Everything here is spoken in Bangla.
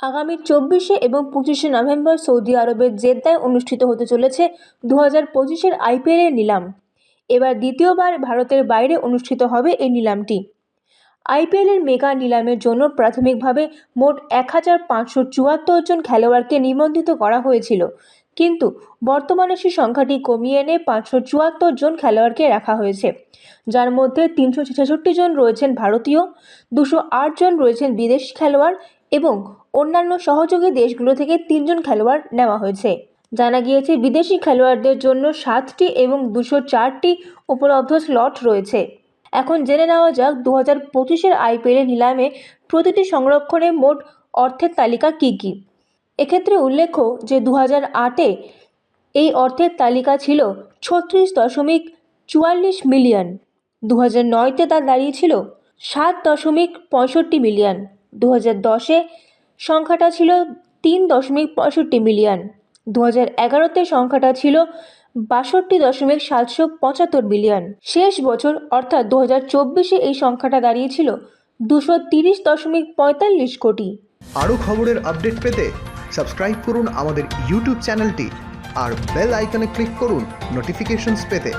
আগামী চব্বিশে এবং পঁচিশে নভেম্বর সৌদি আরবের জেদ্দায় অনুষ্ঠিত হতে চলেছে দু হাজার পঁচিশের আইপিএলের নিলাম। এবার দ্বিতীয়বার ভারতের বাইরে অনুষ্ঠিত হবে এই নিলামটি। আইপিএলের মেগা নিলামের জন্য প্রাথমিকভাবে মোট এক হাজার পাঁচশো চুয়াত্তর জন খেলোয়াড়কে নিবন্ধিত করা হয়েছিল। কিন্তু বর্তমানে সেই সংখ্যাটি কমিয়ে এনে পাঁচশো চুয়াত্তর জন খেলোয়াড়কে রাখা হয়েছে। যার মধ্যে তিনশো ছেষট্টি জন রয়েছেন ভারতীয়, দুশো আট জন রয়েছেন বিদেশি খেলোয়াড় এবং অন্যান্য সহযোগী দেশগুলো থেকে তিনজন খেলোয়াড় নেওয়া হয়েছে। জানা গিয়েছে, বিদেশি খেলোয়াড়দের জন্য সাতটি এবং দুশো চারটি উপলব্ধ স্লট রয়েছে। এখন জেনে নেওয়া যাক দু হাজার পঁচিশের আইপিএলের নিলামে প্রতিটি সংরক্ষণে মোট অর্থের তালিকা কী কী? এক্ষেত্রে উল্লেখ্য যে দু হাজার আটে এই অর্থের তালিকা ছিল ছত্রিশ দশমিক চুয়াল্লিশ মিলিয়ন। দু হাজার নয়তে তা দাঁড়িয়েছিল সাত দশমিক পঁয়ষট্টি মিলিয়ন। দু হাজার দশে সংখ্যাটা ছিল তিন দশমিক পঁয়ষট্টি মিলিয়ন। দু হাজার এগারোতে সংখ্যাটা ছিল বাষট্টি দশমিক সাতশো পঁচাত্তর মিলিয়ন। শেষ বছর, অর্থাৎ দু হাজার চব্বিশে এই সংখ্যাটা দাঁড়িয়েছিল দুশো তিরিশ দশমিক পঁয়তাল্লিশ কোটি। আরও খবরের আপডেট পেতে সাবস্ক্রাইব করুন আমাদের ইউটিউব চ্যানেলটি আর বেল আইকনে ক্লিক করুন নোটিফিকেশনস পেতে।